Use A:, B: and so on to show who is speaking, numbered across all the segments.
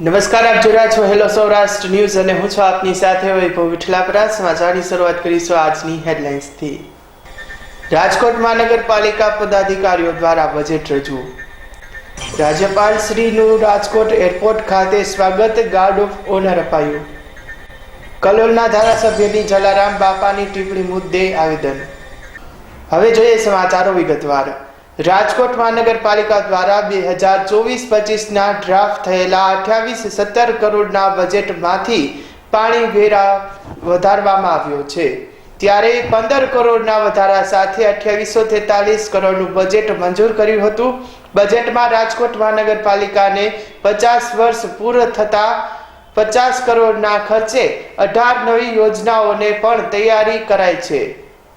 A: નમસ્કાર, આપ જોઈ છો હેલો સૌરાષ્ટ્ર ન્યૂઝ અને હું છું આપની સાથે વૈભવ વિઠલાપરા સમાચારની શરૂઆત કરીશું આજની હેડલાઇન્સથી. રાજકોટ મહાનગરપાલિકા પદાધિકારીઓ દ્વારા બજેટ રજૂ. રાજ્યપાલ શ્રીનું રાજકોટ એરપોર્ટ ખાતે સ્વાગત ગાર્ડ ઓફ ઓનર અપાયું. કલોલના ધારાસભ્યની જલારામ બાપાની ટિપ્પણી મુદ્દે આવેદન. હવે જોઈએ સમાચારો વિગતવાર. રાજકોટ મહાનગરપાલિકા દ્વારા બે હજાર ચોવીસ પચીસના ડ્રાફ્ટ થયેલા અઠ્યાવીસ સત્તર કરોડના બજેટમાંથી પાણી વેરા વધારવામાં આવ્યો છે. ત્યારે પંદર કરોડના વધારા સાથે અઠ્યાવીસો તેતાલીસ કરોડનું બજેટ મંજૂર કર્યું હતું. બજેટમાં રાજકોટ મહાનગરપાલિકાને પચાસ વર્ષ પૂર્ણ થતા પચાસ કરોડના ખર્ચે અઢાર નવી યોજનાઓને પણ તૈયારી કરાઈ છે.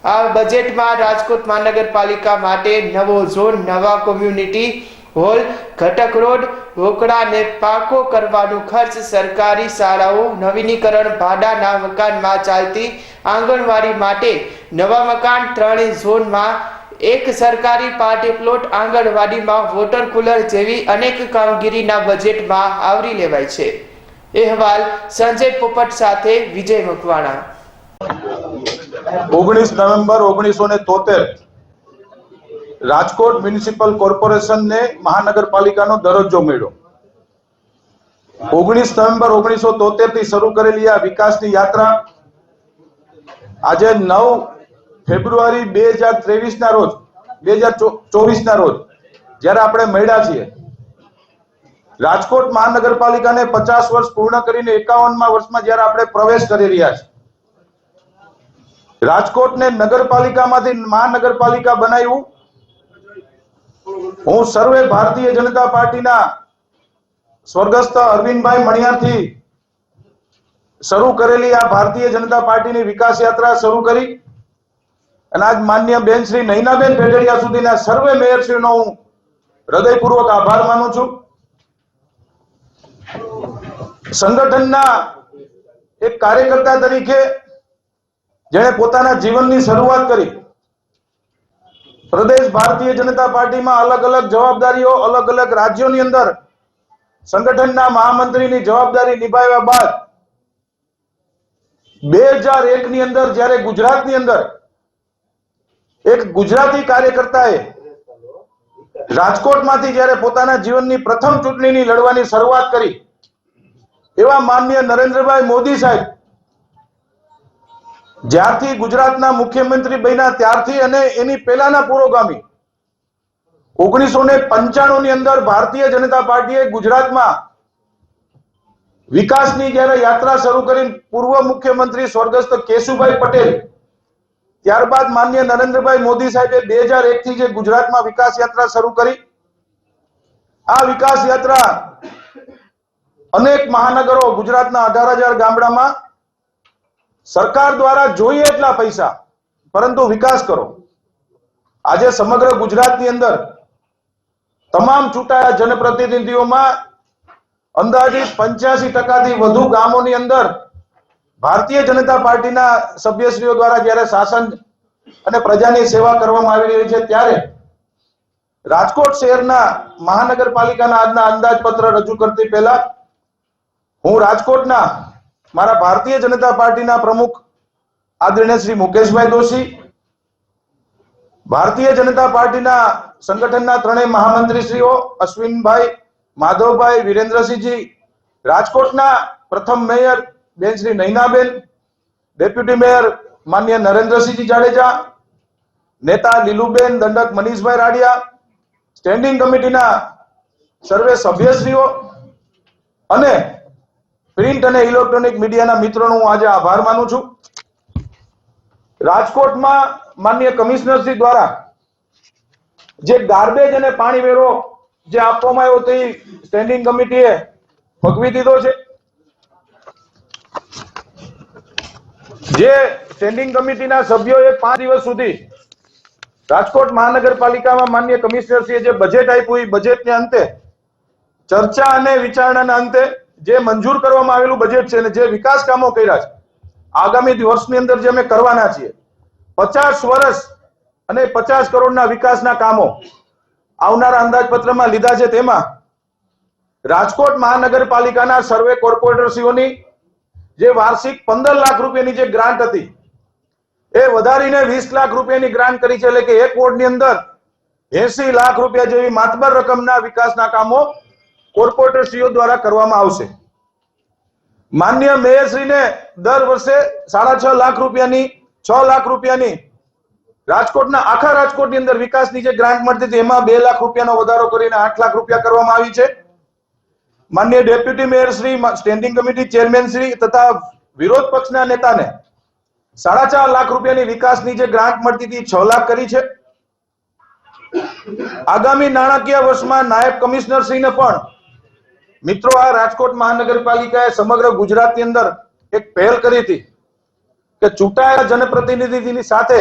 A: આ બજેટમાં રાજકોટ મહાનગરપાલિકા માટે નવો ઝોન, નવા કોમ્યુનિટી હોલ ઘટક રોડ રોકડાને પાકો કરવાનું ખર્ચ સરકારી શાળાઓ, નવીનીકરણ, ભાડાના મકાનમાં ચાલતી આંગણવાડી માટે નવા મકાન ત્રણેય ઝોનમાં એક સરકારી પાર્ટી પ્લોટ આંગણવાડીમાં વોટર કુલર જેવી અનેક કામગીરીના બજેટમાં આવરી લેવાય છે. અહેવાલ સંજય પોપટ સાથે વિજય મકવાણા.
B: ઓગણીસ નવેમ્બર ઓગણીસો ને તોતેર રાજકોટ મ્યુનિસિપલ કોર્પોરેશનને મહાનગરપાલિકાનો દરજ્જો મળ્યો. ઓગણીસ નવેમ્બર ઓગણીસો તોતેરથી શરૂ કરેલી આ વિકાસની યાત્રા આજે નવ ફેબ્રુઆરી બે હજાર ત્રેવીસ ના રોજ, બે હજાર ચોવીસ ના રોજ જ્યારે આપણે મળ્યા છીએ, રાજકોટ મહાનગરપાલિકાને પચાસ વર્ષ પૂર્ણ કરીને એકાવનમાં વર્ષમાં જ્યારે આપણે પ્રવેશ કરી રહ્યા છીએ રાજકોટને નગરપાલિકામાંથી મહાનગરપાલિકા બનાવ્યું. હું સર્વે ભારતીય જનતા પાર્ટીના સ્વર્ગસ્થ અરવિંદભાઈ મણિયાથી શરૂ કરેલી આ ભારતીય જનતા પાર્ટીની વિકાસ યાત્રા શરૂ કરી. અને આજ માન્ય બેન શ્રી નૈનાબેન પેઢડિયા સુધીના સર્વે મેયરશ્રીનો હું હૃદયપૂર્વક આભાર માનું છું. સંગઠનના એક કાર્યકર્તા તરીકે જેણે પોતાના જીવનની શરૂઆત કરી. પ્રદેશ ભારતીય જનતા પાર્ટીમાં અલગ અલગ જવાબદારીઓ, અલગ અલગ રાજ્યોની અંદર સંગઠનના મહામંત્રીની જવાબદારી નિભાવ્યા બાદ બે હજાર એક ની અંદર જ્યારે ગુજરાતની અંદર એક ગુજરાતી કાર્યકર્તાએ રાજકોટમાંથી જ્યારે પોતાના જીવનની પ્રથમ ચૂંટણીની લડવાની શરૂઆત કરી, એવા માનનીય નરેન્દ્રભાઈ મોદી સાહેબ જ્યારથી ગુજરાતના મુખ્યમંત્રી બન્યા, ત્યારથી અને એની પહેલાના પુરોગામી. ઓગણીસો ને પંચાણું ની અંદર ભારતીય જનતા પાર્ટીએ ગુજરાતમાં વિકાસની જયારે યાત્રા શરૂ કરી, પૂર્વ મુખ્યમંત્રી સ્વર્ગસ્થ કેશુભાઈ પટેલ, ત્યારબાદ માન્ય નરેન્દ્રભાઈ મોદી સાહેબે બે હજાર એક થી જે ગુજરાતમાં વિકાસ યાત્રા શરૂ કરી. આ વિકાસ યાત્રા અનેક મહાનગરો ગુજરાતના અઢાર હજાર ગામડામાં સરકાર દ્વારા જોઈએ એટલા પૈસા, પરંતુ વિકાસ કરો. આજે સમગ્ર ગુજરાતની અંદર તમામ ચૂંટાયા જનપ્રતિનિધિઓમાં અંદાજિત પંચ્યાસી ટકાથી વધુ ગામોની અંદર ભારતીય જનતા પાર્ટીના સભ્યશ્રીઓ દ્વારા જ્યારે શાસન અને પ્રજાની સેવા કરવામાં આવી રહી છે, ત્યારે રાજકોટ શહેરના મહાનગરપાલિકાના આજના અંદાજપત્ર રજૂ કરતી પહેલા હું રાજકોટના મારા ભારતીય જનતા પાર્ટીના પ્રમુખ આદરણીય શ્રી મુકેશભાઈ દોશી, ભારતીય જનતા પાર્ટીના સંગઠનના ત્રણેય મહામંત્રીશ્રીઓ અશ્વિનભાઈ માધવભાઈ, વિરેન્દ્રસિંહજી, રાજકોટના પ્રથમ મેયર બેન શ્રી નૈનાબેન, ડેપ્યુટી મેયર માન્ય નરેન્દ્રસિંહજી જાડેજા, નેતા લીલુબેન, દંડક મનીષભાઈ રાડિયા, સ્ટેન્ડિંગ કમિટીના સર્વે સભ્યશ્રીઓ અને પ્રિન્ટ અને ઇલેક્ટ્રોનિક મીડિયાના મિત્રોનો હું આજે આભાર માનું છું. રાજકોટમાં માન્ય કમિશનરશ્રી દ્વારા જે ગાર્બેજ અને પાણી વેરો જે આપવામાં આવ્યો તે સ્ટેન્ડિંગ કમિટીએ ભગવી દીધો છે. જે સ્ટેન્ડિંગ કમિટીના સભ્યોએ પાંચ દિવસ સુધી રાજકોટ મહાનગરપાલિકામાં માન્ય કમિશનરશ્રીએ જે બજેટ આપ્યું એ બજેટને અંતે ચર્ચા અને વિચારણાના અંતે જે મંજૂર કરવામાં આવેલું બજેટ છે અને જે વિકાસ કામો કર્યા છે, આગામી વર્ષની અંદર જે અમે કરવાના છીએ, પચાસ વર્ષ અને પચાસ કરોડના વિકાસના કામો આવનારા અંદાજપત્રમાં લીધા છે તેમાં રાજકોટ મહાનગરપાલિકાના સર્વે કોર્પોરેટરશ્રીઓની જે વાર્ષિક પંદર લાખ રૂપિયાની જે ગ્રાન્ટ હતી, એ વધારીને વીસ લાખ રૂપિયાની ગ્રાન્ટ કરી છે એટલે કે એક વોર્ડની અંદર એસી લાખ રૂપિયા જેવી માતબર રકમના વિકાસના કામો કોર્પોરેટરશ્રીઓ દ્વારા કરવામાં આવશે. માન્ય મેયરશ્રીને દર વર્ષે સાડા છ લાખ રૂપિયાની, છ લાખ રૂપિયાની રાજકોટના આખા રાજકોટની અંદર વિકાસની જે ગ્રાન્ટ મળતી હતી, એમાં બે લાખ રૂપિયાનો વધારો કરીને આઠ લાખ રૂપિયા કરવામાં આવી છે. માન્ય deputy mayor Shri standing committee chairman Shri તથા વિરોધ પક્ષના નેતાને સાડા ચાર લાખ રૂપિયાની વિકાસની જે ગ્રાન્ટ મળતી હતી છ લાખ કરી છે. આગામી નાણાકીય વર્ષમાં નાયબ કમિશનર શ્રીને પણ મિત્રો, આ રાજકોટ મહાનગરપાલિકાએ સમગ્ર ગુજરાતની અંદર એક પહેલ કરી હતી કે ચૂંટાયેલા જનપ્રતિનિધિની સાથે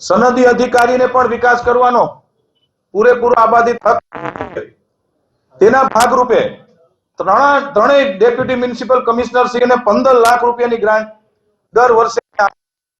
B: સનદી અધિકારીને પણ વિકાસ કરવાનો પૂરેપૂરો આબાદી હક તેના ભાગરૂપે ત્રણા ત્રણેય ડેપ્યુટી મ્યુનિસિપલ કમિશનર શ્રીને પંદર લાખ રૂપિયાની ગ્રાન્ટ દર વર્ષે